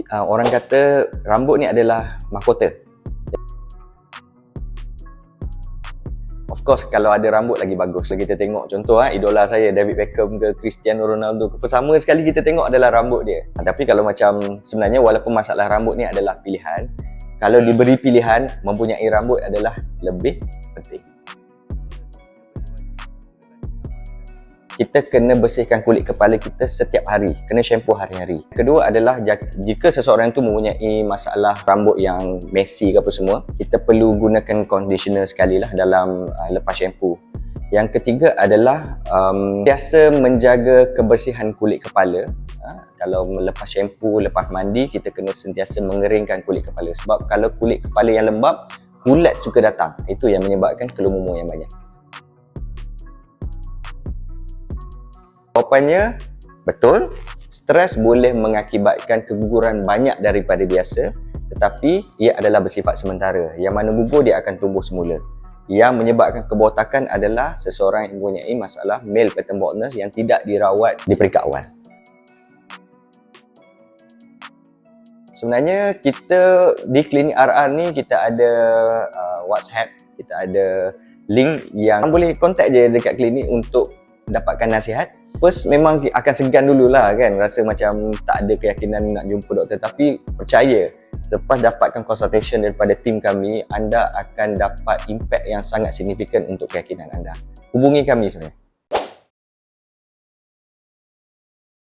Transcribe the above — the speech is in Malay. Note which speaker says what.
Speaker 1: uh, orang kata rambut ni adalah mahkota. Of course kalau ada rambut lagi bagus. Kita tengok contoh ah idola saya David Beckham ke Cristiano Ronaldo ke pertama sekali kita tengok adalah rambut dia. Ha, tapi kalau macam sebenarnya walaupun masalah rambut ni adalah pilihan, kalau diberi pilihan mempunyai rambut adalah lebih penting. Kita kena bersihkan kulit kepala kita setiap hari, kena shampoo hari-hari. Kedua adalah jika seseorang itu mempunyai masalah rambut yang messy ke apa semua, kita perlu gunakan conditioner sekali lah dalam uh, lepas shampoo. Yang ketiga adalah um, biasa menjaga kebersihan kulit kepala. Ha, kalau lepas shampoo, lepas mandi, kita kena sentiasa mengeringkan kulit kepala. Sebab kalau kulit kepala yang lembab, ulat suka datang. Itu yang menyebabkan kelumur yang banyak. Jawapannya betul. Stres boleh mengakibatkan keguguran banyak daripada biasa tetapi ia adalah bersifat sementara. Yang mana gugur dia akan tumbuh semula. Yang menyebabkan kebotakan adalah seseorang yang mempunyai masalah male pattern baldness yang tidak dirawat di peringkat awal. Sebenarnya kita di klinik RR ni kita ada uh, WhatsApp, kita ada link yang boleh kontak je dekat klinik untuk dapatkan nasihat first memang akan segan dululah kan. Rasa macam tak ada keyakinan nak jumpa doktor. Tapi percaya lepas dapatkan consultation daripada tim kami anda akan dapat impact yang sangat signifikan untuk keyakinan anda. Hubungi kami sebenarnya